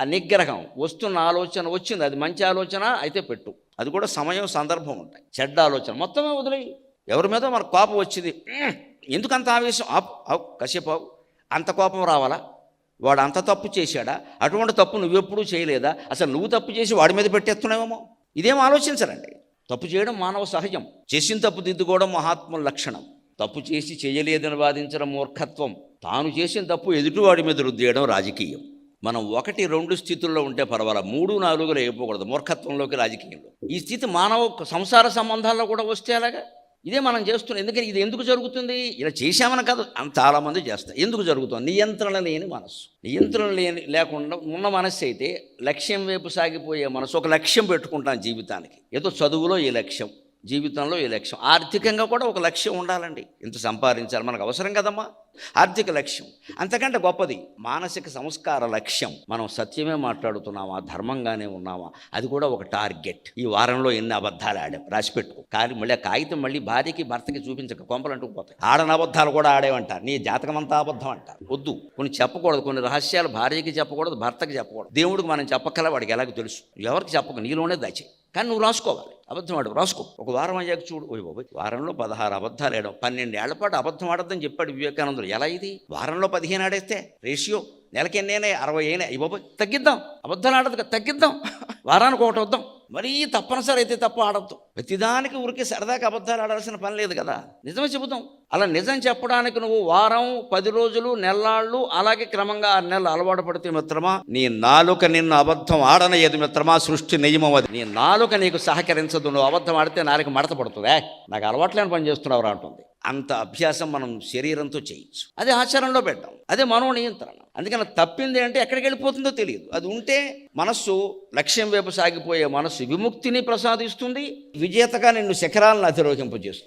ఆ నిగ్రహం వస్తున్న ఆలోచన వచ్చింది అది మంచి ఆలోచన అయితే పెట్టు. అది కూడా సమయం సందర్భం ఉంటాయి. చెడ్డ ఆలోచన మొత్తమే వదిలేయి. ఎవరి మీద మనకు కోపం వచ్చింది ఎందుకంత ఎందుకు అంత ఆవేశం? ఆపు ఆపు కాసేపు అంత కోపం రావాలా? వాడు అంత తప్పు చేశాడా? అటువంటి తప్పు నువ్వెప్పుడూ చేయలేదా? అసలు నువ్వు తప్పు చేసి వాడి మీద పెట్టేస్తున్నావేమో? ఇదేం ఆలోచించరండి. తప్పు చేయడం మానవ సహజం. చేసిన తప్పు దిద్దుకోవడం మహాత్ముల లక్షణం. తప్పు చేసి చేయలేదని వాదించడం మూర్ఖత్వం. తాను చేసిన తప్పు ఎదుటివాడి మీద రుద్దేయడం రాజకీయం. మనం ఒకటి రెండు స్థితుల్లో ఉంటే పర్వాలా మూడు నాలుగులో అయిపోకూడదు మూర్ఖత్వంలోకి రాజకీయంలో. ఈ స్థితి మానవ సంసార సంబంధాల్లో కూడా వస్తే అలాగా ఇదే మనం చేస్తున్నాం. ఎందుకని? ఇది ఎందుకు జరుగుతుంది? ఇలా చేశామని కాదు. చాలామంది చేస్తారు. ఎందుకు జరుగుతుంది? నియంత్రణ లేని మనస్సు. నియంత్రణ లేని లేకుండా ఉన్న మనస్సు అయితే లక్ష్యం వైపు సాగిపోయే మనసు ఒక లక్ష్యం పెట్టుకుంటాం జీవితానికి. ఏదో చదువులో ఈ లక్ష్యం. జీవితంలో ఈ లక్ష్యం. ఆర్థికంగా కూడా ఒక లక్ష్యం ఉండాలండి. ఇంత సంపాదించాలి మనకు అవసరం కదమ్మా? ఆర్థిక లక్ష్యం. అంతకంటే గొప్పది మానసిక సంస్కార లక్ష్యం. మనం సత్యమే మాట్లాడుతున్నామా? ధర్మంగానే ఉన్నామా? అది కూడా ఒక టార్గెట్. ఈ వారంలో ఎన్ని అబద్ధాలు ఆడాం? రాసిపెట్టు కానీ మళ్ళీ కాగితం మళ్ళీ భార్యకి భర్తకి చూపించక కొంపలంటూ పోతాయి. ఆడని అబద్ధాలు కూడా ఆడేవంటారు. నీ జాతకం అంతా అబద్ధం అంటారు. వద్దు. కొన్ని చెప్పకూడదు. కొన్ని రహస్యాలు భార్యకి చెప్పకూడదు భర్తకి చెప్పకూడదు. దేవుడికి మనం చెప్పక్కల వాడికి ఎలాగో తెలుసు. ఎవరికి చెప్పక? నీలోనే దాచే కానీ నువ్వు రాసుకోవాలి. అబద్ధం ఆడు రాసుకో. ఒక వారం అయ్యాక చూడు. ఓ వారంలో పదహారు అబద్ధాలు ఏడవు పన్నెండు ఏళ్ళ పాటు అబద్ధం ఆడద్దని చెప్పాడు వివేకానందుడు. ఎలా ఇది? వారంలో పదిహేను ఆడేస్తే రేషియో నెలకి ఎన్నేనే అరవై అయినా ఈ బాబోయ్ తగ్గిద్దాం. అబద్ధాలు ఆడదు కదా, తగ్గిద్దాం. వారానికి ఒకటి వద్దాం. మరీ తప్పనిసరి అయితే తప్ప ఆడద్దు. ప్రతిదానికి ఊరికి సరదాకి అబద్ధాలు ఆడాల్సిన పని లేదు కదా. నిజమే చెబుతాం. అలా నిజం చెప్పడానికి నువ్వు వారం పది రోజులు నెల్లాళ్ళు అలాగే క్రమంగా ఆరు నెలలు అలవాటు పడితే మిత్రమా నీ నాలుక నిన్ను అబద్ధం ఆడనయ్యేది మిత్రమా సృష్టి నియమం అది. నీ నాలుక నీకు సహకరించదు. నువ్వు అబద్ధం ఆడితే నాలుక మడత పడుతుంది. నాకు అలవాట్లేని పని చేస్తున్నావు అంటుంది. అంత అభ్యాసం మనం శరీరంతో చేయొచ్చు. అదే ఆచరణలో పెట్టాం. అదే మనో నియంత్రణ. అందుకని తప్పింది అంటే ఎక్కడికి వెళ్ళిపోతుందో తెలియదు. అది ఉంటే మనస్సు లక్ష్యం వైపు సాగిపోయే మనస్సు విముక్తిని ప్రసాదిస్తుంది విజేతగా నిన్ను శిఖరాలను అధిరోహింపజేస్తుంది.